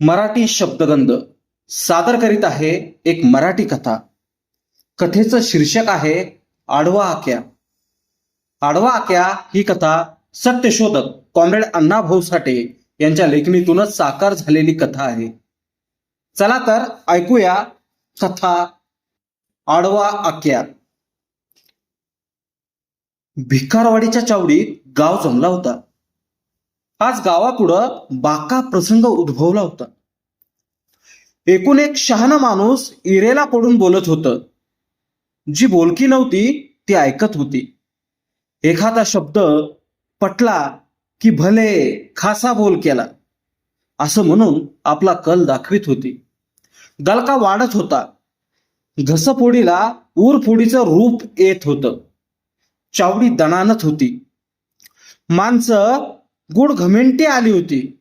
मराठी शब्दगंध सादर करीत आहे एक मराठी कथा. कथेचं शीर्षक आहे आडवा आक्या. आडवा आक्या ही कथा सत्यशोधक कॉम्रेड अण्णा भाऊ साठे यांच्या लेखणीतूनच साकार झालेली कथा आहे. चला तर ऐकूया कथा आडवा आक्या. भिकारवाडीच्या चावडीत गाव जमला होता. आज गावापुढं बाका प्रसंग उद्भवला होता. एकूण एक शहाणा माणूस इरेला पडून बोलत होतं. जी बोलकी नव्हती ती ऐकत होती. एखादा शब्द पटला की भले खासा बोल केला असं म्हणून आपला कल दाखवित होती. गलका वाढत होता. घसफोडीला ऊरफोडीचं रूप येत होतं. चावडी दणानत होती. माणसं गुड घमेंटी आली होती.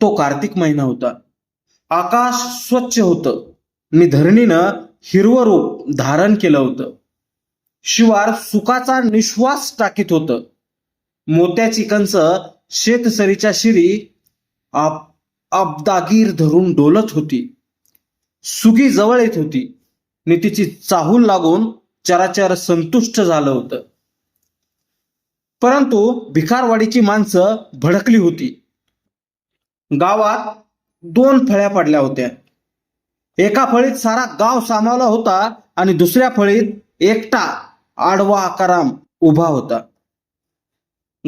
तो कार्तिक महिना होता. आकाश स्वच्छ होतं. आणि धरणीनं हिरवं रूप धारण केलं होतं. शिवार सुखाचा निश्वास टाकीत होतं. मोत्याची कंच शेतसरीच्या शिरी आप अब्दागीर धरून डोलत होती. सुगी जवळ येत होती. आणि तिची चाहूल लागून चराचर संतुष्ट झालं होतं. परंतु भिकारवाडीची माणसं भडकली होती. गावात दोन फळ्या पडल्या होत्या. एका फळीत सारा गाव सामावला होता आणि दुसऱ्या फळीत एकटा आडवा आकाराम उभा होता.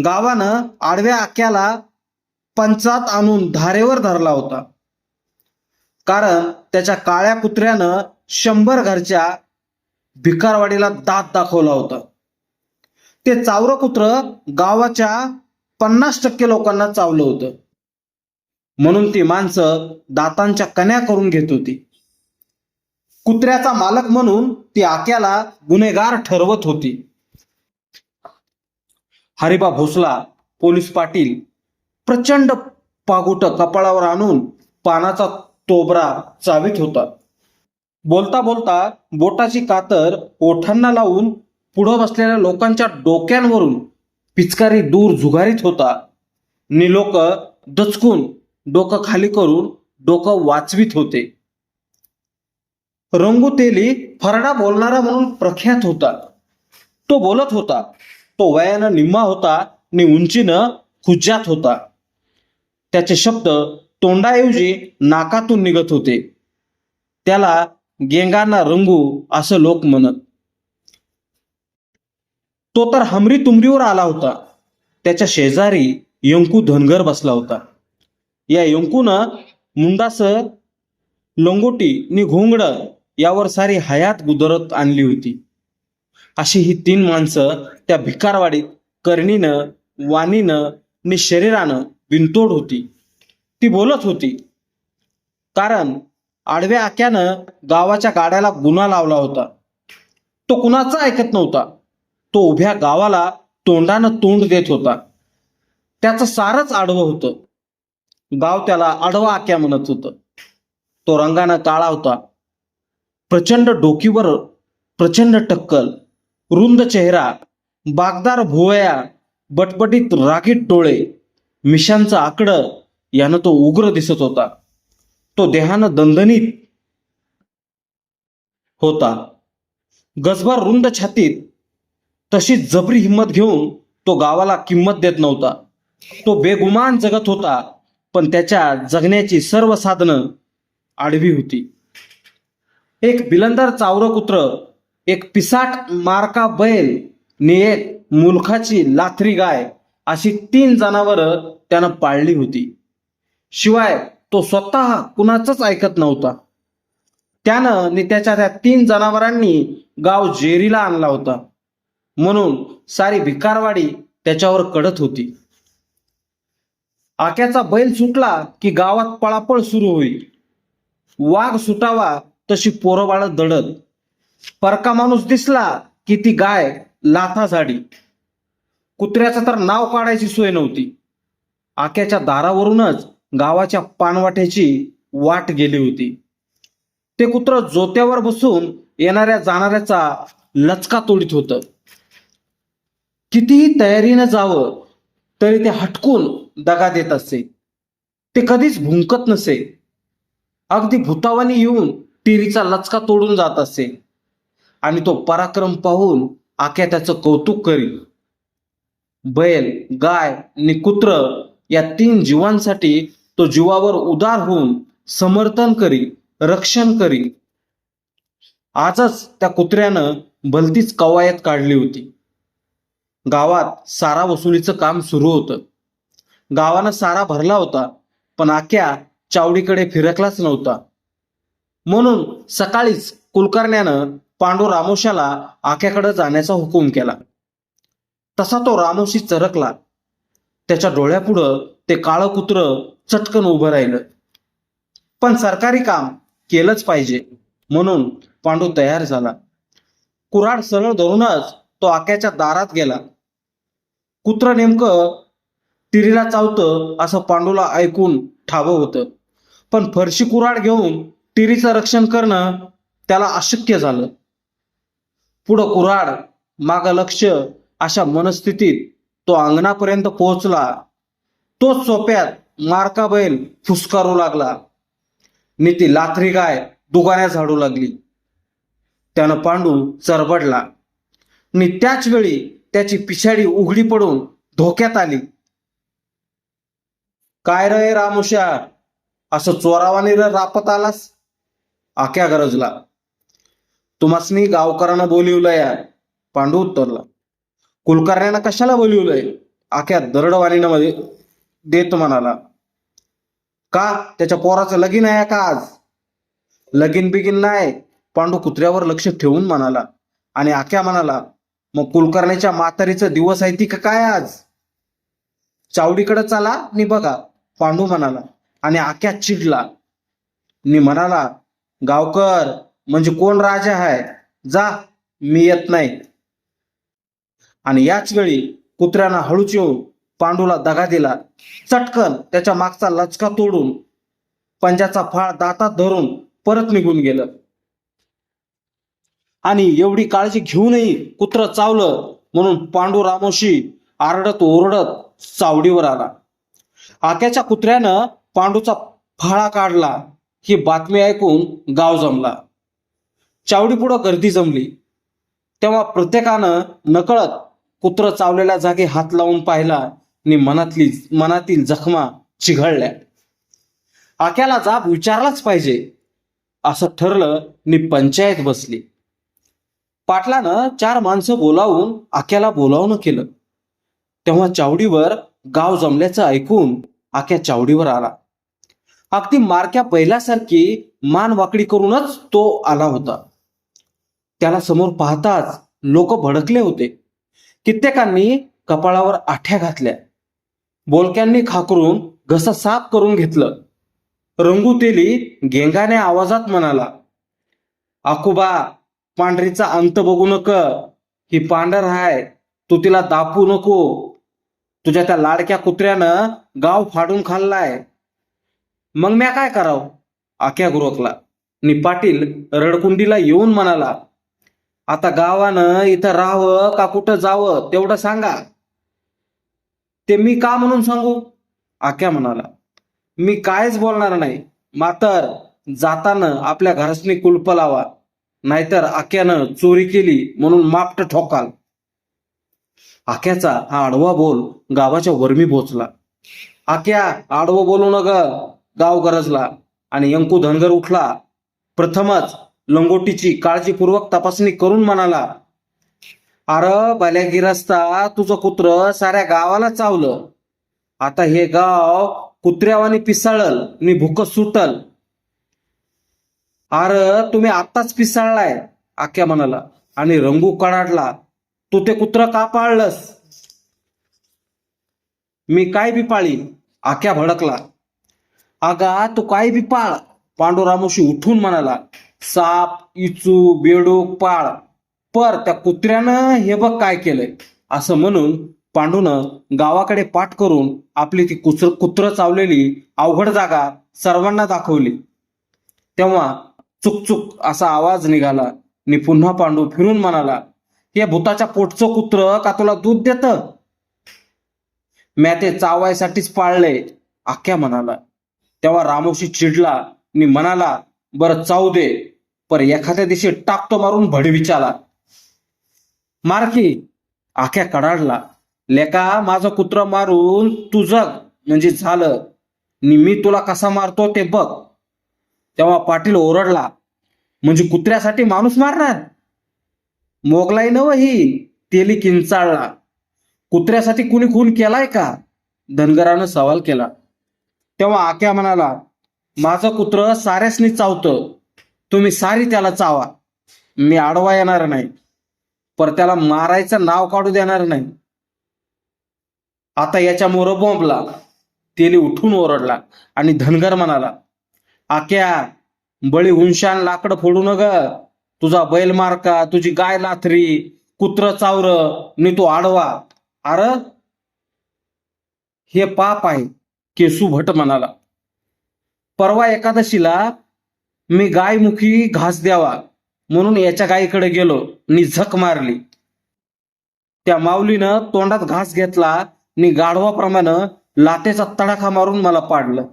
गावानं आडव्या आक्याला पंचात आणून धारेवर धरला होता. कारण त्याच्या काळ्या कुत्र्यानं शंभर घरच्या भिकारवाडीला दात दाखवला होता. ते चावरं कुत्र गावाच्या पन्नास टक्के लोकांना चावलं होतं. म्हणून ती माणसं दातांच्या कन्या करून घेत होती. कुत्र्याचा मालक म्हणून ती आक्याला गुन्हेगार ठरवत होती. हरिबा भोसला पोलीस पाटील प्रचंड पागुट कपाळावर आणून पानाचा तोबरा चावीत होता. बोलता बोलता बोटाची कातर ओठांना लावून पुढं बसलेल्या लोकांच्या डोक्यांवरून पिचकारी दूर झुगारीत होता. नि लोक दचकून डोकं खाली करून डोकं वाचवीत होते. रंगुतेली फरडा बोलणारा म्हणून प्रख्यात होता. तो बोलत होता. तो वयानं निम्मा होता. आणि उंचीनं खुज्यात होता. त्याचे शब्द तोंडाऐवजी नाकातून निघत होते. त्याला गेंगांना रंगू असं लोक म्हणत तो तर हमरी तुमरीवर आला होता. त्याच्या शेजारी यंकू धनगर बसला होता. या यंकूनं मुंडास लंगोटी नि घोंगड यावर सारी हयात गुदरत आणली होती. अशी ही तीन माणसं त्या भिकारवाडीत करणीनं वाणीनं नि शरीरानं विंतोड होती. ती बोलत होती कारण आडव्या आक्यानं गावाच्या गाड्याला गुन्हा लावला होता. तो कुणाचा ऐकत नव्हता. तो उभ्या गावाला तोंडानं तोंड देत होता. त्याचं सारच आडवं होतं. गाव त्याला आडवा आक्या म्हणत होतं. तो रंगानं काळा होता. प्रचंड डोकीवर प्रचंड टक्कल रुंद चेहरा बागदार भुवया बटबटीत रागीट डोळे मिशांचं आकडं यानं तो उग्र दिसत होता. तो देहानं दणदणीत होता. गजबार रुंद छातीत तशी जबरी हिंमत घेऊन तो गावाला किंमत देत नव्हता. तो बेगुमान जगत होता पण त्याच्या जगण्याची सर्व साधनं आडवी होती. एक बिलंदर चावरं कुत्र एक पिसाट मारका बैल नि एक मुलखाची लाथरी गाय अशी तीन जनावरं त्यानं पाळली होती. शिवाय तो स्वतः कुणाचंच ऐकत नव्हता. त्यानं नि त्याच्या त्या तीन जनावरांनी गाव जेरीला आणला होता. म्हणून सारी भिकारवाडी त्याच्यावर कडत होती. आक्याचा बैल सुटला की गावात पळापळ सुरू होईल. वाघ सुटावा तशी पोरबाळ दडत. परका माणूस दिसला की ती गाय लाथा झाडी कुत्र्याचं तर नाव काढायची सोय नव्हती. आक्याच्या दारावरूनच गावाच्या पानवाट्याची वाट गेली होती. ते कुत्र जोत्यावर बसून येणाऱ्या जाणाऱ्याचा लचका तोडीत होतं. कितीही तयारीनं जावं तरी ते हटकून दगा देत असे. ते कधीच भुंकत नसे. अगदी भूतावानी येऊन टिरीचा लचका तोडून जात असे. आणि तो पराक्रम पाहून आख्या त्याचं कौतुक करी बैल गाय आणि कुत्र या तीन जीवांसाठी तो जीवावर उदार होऊन समर्थन करी रक्षण करी आजच त्या कुत्र्यानं भलतीच कवायत काढली होती. गावात सारा वसुलीचं काम सुरू होतं. गावानं सारा भरला होता पण आख्या चावडीकडे फिरकलाच नव्हता. म्हणून सकाळीच कुलकर्ण्यानं पांडू रामोशाला आख्याकडे जाण्याचा हुकूम केला. तसा तो रामोशी चरकला. त्याच्या डोळ्यापुढं ते काळं कुत्र चटकन उभं राहिलं. पण सरकारी काम केलंच पाहिजे म्हणून पांडू तयार झाला. कुऱ्हाड सरळ धरूनच तो आक्याच्या दारात गेला. कुत्र नेमकं तिरीला चावतं असं पांडूला ऐकून ठावं होतं. पण फरशी कुऱ्हाड घेऊन तिरीचं रक्षण करणं त्याला अशक्य झालं. पुढं कुऱ्हाड माग लक्ष अशा मनस्थितीत तो अंगणापर्यंत पोहोचला. तोच सोप्यात मारका बैल फुसकारू लागला. नि ती लाथरी गाय दुगाऱ्या झाडू लागली. त्यानं पांडू चरबडला. नि त्याच वेळी त्याची पिछाडी उघडी पडून धोक्यात आली. काय रे रामुशा असं चोरावाने रापत आलास? आक्या गरजला. तुम्हासनी गावकऱ्यानं बोलिवलंय पांडू उत्तरला. कुलकर्ण्यानं कशाला बोलिवलंय? आख्या दरडवाणीनं मध्ये देत म्हणाला. का? त्याच्या पोराचं लगीन आहे का आज? लगीन बिगीन नाही. पांडू कुत्र्यावर लक्ष ठेवून म्हणाला आणि आख्या म्हणाला मग कुलकर्णीच्या म्हातारीचं दिवस आहे ती का काय आज? चावडीकडे चला नि बघा. पांडू म्हणाला. आणि आख्या चिडला. नि म्हणाला गावकर म्हणजे कोण राजा आहे जा मी येत नाही. आणि याच वेळी कुत्र्यानं हळूच येऊन पांडूला दगा दिला. चटकन त्याच्या मागचा लचका तोडून पंजाचा फाळ दातात धरून परत निघून गेलं. आणि एवढी काळजी घेऊनही कुत्र चावलं म्हणून पांडू रामोशी आरडत ओरडत चावडीवर आला. आक्याच्या कुत्र्यानं पांडूचा फाळा काढला. ही बातमी ऐकून गाव जमला. चावडी पुढं गर्दी जमली. तेव्हा प्रत्येकानं नकळत कुत्र चावलेल्या जागी हात लावून पाहिला आणि मनातली मनातील जखमा चिघळल्या. आक्याला जाब विचारलाच पाहिजे असं ठरलं नि पंचायत बसली. पाटलानं चार माणसं बोलावून आक्याला बोलावणं केलं. तेव्हा चावडीवर गाव जमल्याचं ऐकून आक्या चावडीवर आला. अगदी मारक्या बैलासारखी मान वाकडी करूनच तो आला होता. त्याला समोर पाहताच लोक भडकले होते. कित्येकांनी कपाळावर आठ्या घातल्या. बोलक्यांनी खाकरून घसा साफ करून घेतलं. रंगुतेली गेंगाने आवाजात म्हणाला आकुबा पांढरीचा अंत बघू नक. ही पांढर हाय. तू तिला दापू नको. तुझ्या त्या लाडक्या कुत्र्यानं गाव फाडून खाल्लाय. मग म्या काय करावं? आख्या गुरकला. नि पाटील रडकुंडीला येऊन म्हणाला आता गावानं इथं राहावं का कुठं जावं तेवढं सांगा. ते मी का म्हणून सांगू? आक्या म्हणाला मी कायच बोलणार नाही. मातर जाताना आपल्या घरासनी कुलप लावा. नाहीतर आक्यानं चोरी केली म्हणून मापट ठोकाल. आक्याचा हा आडवा बोल गावाच्या वर्मी पोचला आक्या आडवं बोलू न ग गाव गरजला. आणि यंकू धनगर उठला. प्रथमच लंगोटीची काळजीपूर्वक तपासणी करून म्हणाला अरे भल्या गिरस्ता तुझं कुत्र साऱ्या गावाला चावलं. आता हे गाव कुत्र्यावानी पिसाळल आणि भूक सुटल. अर तुम्ही आत्ताच पिसाळलाय आख्या म्हणाला आणि रंगू कडाडला तू ते कुत्र का पाळलंस? मी काय बी पाळी आख्या भडकला. आगा तू काय बी पाळ पांडुरामोशी उठून म्हणाला साप इचू बेडूक पाळ. पर त्या कुत्र्यानं हे बघ काय केलंय. असं म्हणून पांडूनं गावाकडे पाठ करून आपली ती कुत्र कुत्र चावलेली अवघड जागा सर्वांना दाखवली. तेव्हा चुकचुक असा आवाज निघाला. नि पुन्हा पांडू फिरून म्हणाला या भूताच्या पोटचं कुत्र का तुला दूध देत? म्या ते चावायसाठीच पाळले आख्या म्हणाला तेव्हा रामोशी चिडला नि म्हणाला बरं चावू दे. पर एखाद्या दिवशी टाकतो मारून भडविचाला मारकी आख्या कडाडला. लेका माझं कुत्र मारून तू जग. म्हणजे झालं. नि मी तुला कसा मारतो ते बघ. तेव्हा पाटील ओरडला म्हणजे कुत्र्यासाठी माणूस मारणार? मोगलाई नव ही तेली किंचाळला. कुत्र्यासाठी कुणी खून केलाय का? धनगरानं सवाल केला. तेव्हा आक्या म्हणाला माझं कुत्र साऱ्यासनी चावतं. तुम्ही सारी त्याला चावा. मी आडवा येणार नाही. पर त्याला मारायचं नाव काढू देणार नाही. आता याच्या मोर बोंबला. तेली उठून ओरडला आणि धनगर म्हणाला आक्या बळी हुंशान लाकडं फोडू न ग तुझा बैल मारका तुझी गाय लाथरी कुत्र चावर नि तू आडवा. अर हे पाप आहे केसू भट म्हणाला. परवा एकादशीला मी गायमुखी घास द्यावा म्हणून याच्या गायीकडे गेलो नि झक मारली. त्या माऊलीनं तोंडात घास घेतला नि गाढवाप्रमाणे लातेचा तडाखा मारून मला पाडलं.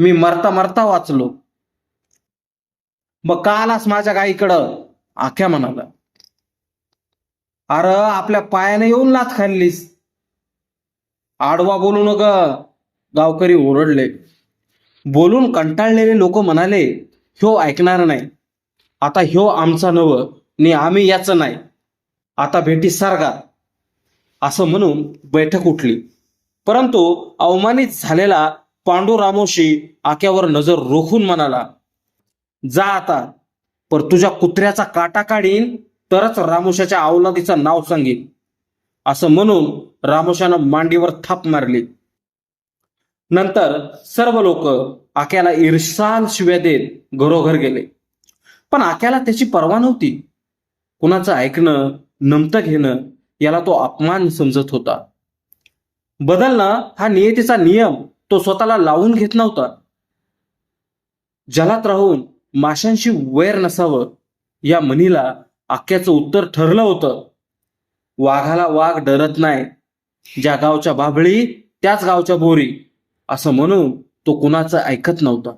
मी मरता मरता वाचलो. मग का आलास माझ्या गाईकडं? आख्या म्हणाला अरे आपल्या पायाने येऊन लाथ खाल्लीस. आडवा बोलू नग. गावकरी ओरडले. बोलून कंटाळलेले लोक म्हणाले ह्यो ऐकणार नाही. आता ह्यो आमचा नव नि आम्ही याचं नाही. आता भेटी सारगा. असं म्हणून बैठक उठली. परंतु अवमानित झालेला पांडू रामोशी आक्यावर नजर रोखून म्हणाला जा आता पर तुझ्या कुत्र्याचा काटा काढीन तरच रामोशाच्या अवलादीचं नाव सांगेन. असं म्हणून रामोशानं मांडीवर थाप मारली. नंतर सर्व लोक आक्याला ईर्षाल शिव्या देत घरोघर गेले. पण आक्याला त्याची पर्वा नव्हती. कुणाचं ऐकणं नमतं घेणं याला तो अपमान समजत होता. बदलणं हा नियतीचा नियम. तो स्वतःला लावून घेत नव्हता. जलात राहून माशांशी वैर नसावं या म्हणीला आख्याचं उत्तर ठरलं होतं. वाघाला वाघ डरत नाही. ज्या गावच्या बाभळी त्याच गावच्या बोरी असं म्हणून तो कुणाचं ऐकत नव्हता.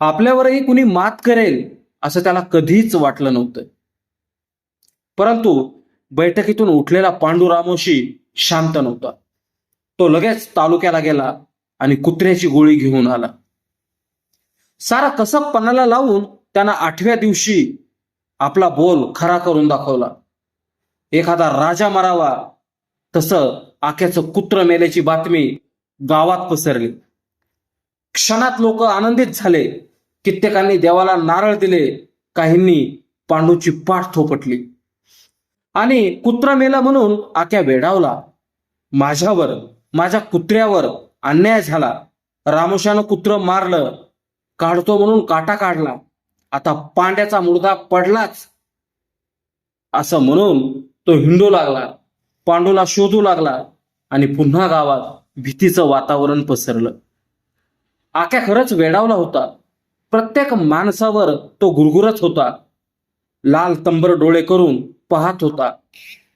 आपल्यावरही कुणी मात करेल असं त्याला कधीच वाटलं नव्हतं. परंतु बैठकीतून उठलेला पांडुरामोशी शांत नव्हता. तो लगेच तालुक्याला गेला. आणि कुत्र्याची गोळी घेऊन आला. सारा कसब पणाला लावून त्यानं आठव्या दिवशी आपला बोल खरा करून दाखवला. एखादा राजा मरावा तसं आख्याचं कुत्र मेल्याची बातमी गावात पसरली. क्षणात लोक आनंदित झाले कित्येकांनी देवाला नारळ दिले काहींनी पांडूची पाठ थोपटली. आणि कुत्रा मेला म्हणून आक्या वेडावला माझ्यावर माझ्या कुत्र्यावर अन्याय झाला. रामोशानं कुत्र मारलं. काढतो म्हणून काटा काढला. आता पांड्याचा मुर्दा पडलाच. असं म्हणून तो हिंडू लागला. पांडूला शोधू लागला. आणि पुन्हा गावात भीतीचं वातावरण पसरलं. आक्या खरंच वेडावला होता. प्रत्येक माणसावर तो गुरगुरत होता. लाल तंबर डोळे करून पाहत होता.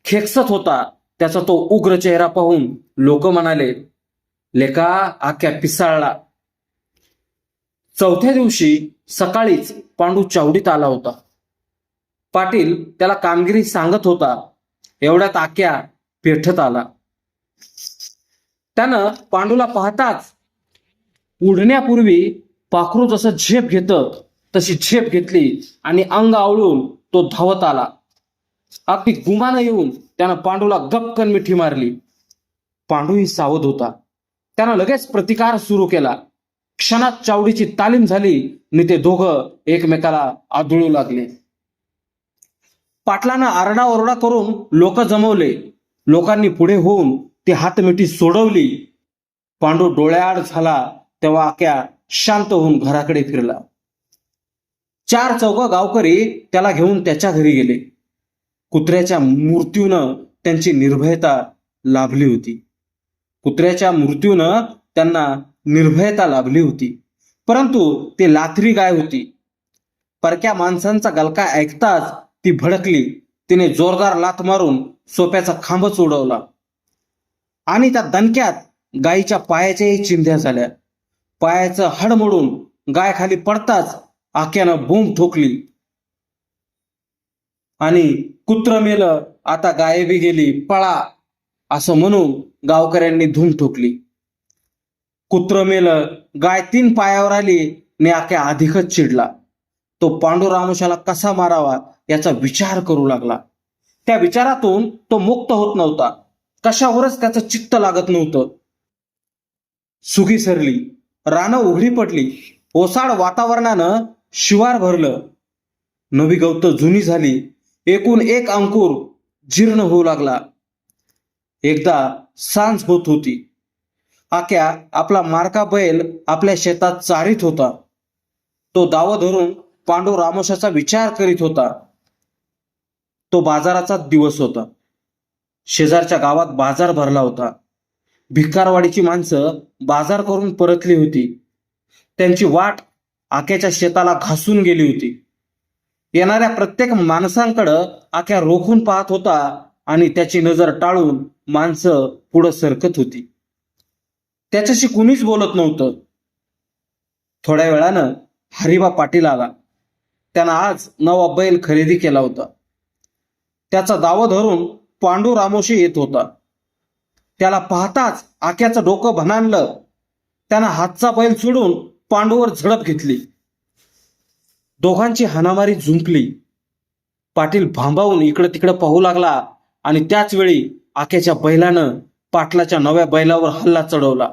खेकसत होता. त्याचा तो उग्र चेहरा पाहून लोक म्हणाले लेका आख्या पिसाळला. चौथ्या दिवशी सकाळीच पांडू चावडीत आला होता. पाटील त्याला कामगिरी सांगत होता. एवढ्यात आक्या पेठत आला. त्यानं पांडूला पाहताच उडण्यापूर्वी पाखरू जसं झेप घेत तशी झेप घेतली आणि अंग आवळून तो धावत आला. अगदी गुमानं येऊन त्यानं पांडूला गपकन मिठी मारली. पांडूही सावध होता. त्यानं लगेच प्रतिकार सुरू केला. क्षणात चावडीची तालीम झाली आणि ते दोघं एकमेकाला आदळू लागले. पाटलानं आरडाओरडा करून लोक जमवले. लोकांनी पुढे होऊन ती हातमिठी सोडवली. पांडू डोळ्याआड झाला तेव्हा आक्या शांत होऊन घराकडे फिरला. चार चौघ गावकरी त्याला घेऊन त्याच्या घरी गेले. कुत्र्याच्या मृत्यूनं त्यांची निर्भयता लाभली होती. कुत्र्याच्या मृत्यूनं त्यांना निर्भयता लाभली होती. परंतु ते लाथरी गाय होती. परक्या माणसांचा गलका ऐकताच ती भडकली. तिने जोरदार लाथ मारून सोप्याचा खांबच उडवला. आणि त्या दणक्यात गायीच्या पायाच्याही चिंध्या झाल्या. पायाचं हड मोडून गाय खाली पडताच आक्यानं बोंब ठोकली. आणि कुत्र मेलं. आता गायबी गेली. पळा. असं म्हणून गावकऱ्यांनी धूम ठोकली. कुत्र मेलं गाय तीन पायावर आली ने अधिकच चिडला. तो पांडू रामोशाला कसा मारावा याचा विचार करू लागला. त्या विचारातून तो मुक्त होत नव्हता. कशावरच त्याचं चित्त लागत नव्हतं. सुगी सरली रानं उघडी पडली ओसाड वातावरणानं शिवार भरलं. नवी गवत जुनी झाली एकूण एक अंकुर जीर्ण होऊ लागला. एकदा सांज होत होती. आक्या आपला मारका बैल आपल्या शेतात चारीत होता. तो दावा धरून पांडू रामोशाचा विचार करीत होता. तो बाजाराचा दिवस होता. शेजारच्या गावात बाजार भरला होता. भिकारवाडीची माणसं बाजार करून परतली होती. त्यांची वाट आक्याच्या शेताला घासून गेली होती. येणाऱ्या प्रत्येक माणसांकडं आक्या रोखून पाहत होता आणि त्याची नजर टाळून माणसं पुढं सरकत होती. त्याच्याशी कुणीच बोलत नव्हतं. थोड्या वेळानं हरिबा पाटील आला. त्यानं आज नवा बैल खरेदी केला होता. त्याचा दावा धरून पांडू रामोशी येत होता. त्याला पाहताच आक्याचं डोकं भनानलं त्यानं हातचा बैल सोडून पांडूवर झडप घेतली. दोघांची हाणामारी झुंपली पाटील भांबावून इकडं तिकडं पाहू लागला आणि त्याच वेळी आक्याच्या बैलानं पाटलाच्या नव्या बैलावर हल्ला चढवला.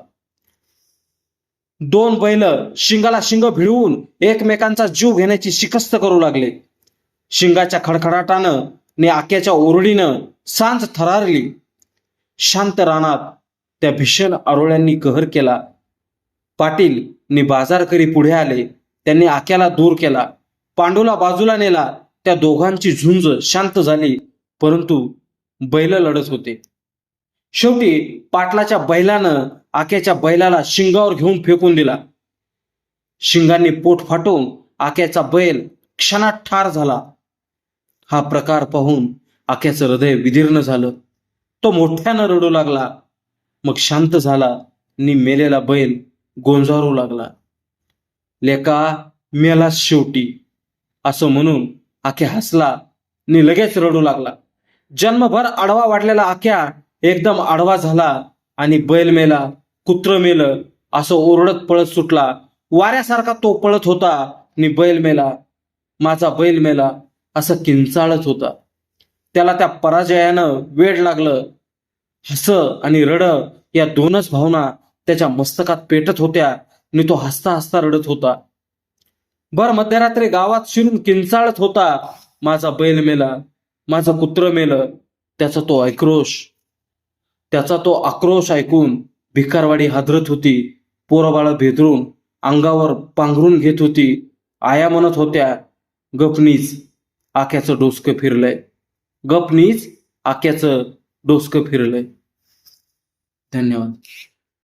दोन बैल शिंगाला शिंग भिडवून एकमेकांचा जीव घेण्याची शिकस्त करू लागले. शिंगाच्या खडखडाटानं ने आक्याच्या ओरडीनं सांज थरारली. शांत रानात त्या भीषण आरोळ्यांनी कहर केला. पाटील नि बाजारकरी पुढे आले. त्यांनी आक्याला दूर केला. पांडूला बाजूला नेला. त्या दोघांची झुंज शांत झाली. परंतु बैल लढत होते. शेवटी पाटलाच्या बैलानं आक्याच्या बैलाला शिंगावर घेऊन फेकून दिला. शिंगांनी पोट फाटून आक्याचा बैल क्षणात ठार झाला. हा प्रकार पाहून आक्याचं हृदय विदीर्ण झालं. तो मोठ्यानं रडू लागला. मग शांत झाला नि मेलेला बैल गोंजारू लागला. लेका मेला शेवटी. असं म्हणून आख्या हसला नि लगेच रडू लागला. जन्मभर आडवा वाढलेला आख्या एकदम आडवा झाला आणि बैल मेला कुत्र मेलं असं ओरडत पळत सुटला. वाऱ्यासारखा तो पळत होता आणि बैल मेला माझा बैल मेला असं किंचाळत होता. त्याला त्या पराजयानं वेड लागलं. हस आणि रड या दोनच भावना त्याच्या मस्तकात पेटत होत्या आणि तो हसता हसता रडत होता. भर मध्यरात्री गावात शिरून किंचाळत होता माझा बैल मेला. माझं कुत्र मेलं त्याचा तो आक्रोश त्याचा तो आक्रोश ऐकून भिकारवाडी हादरत होती पोरबाळ भेदरून अंगावर पांघरून घेत होती आया म्हणत होत्या गपनीच आक्याचं डोसकं फिरलंय. गपनीच आक्याचं डोसकं फिरलंय. धन्यवाद.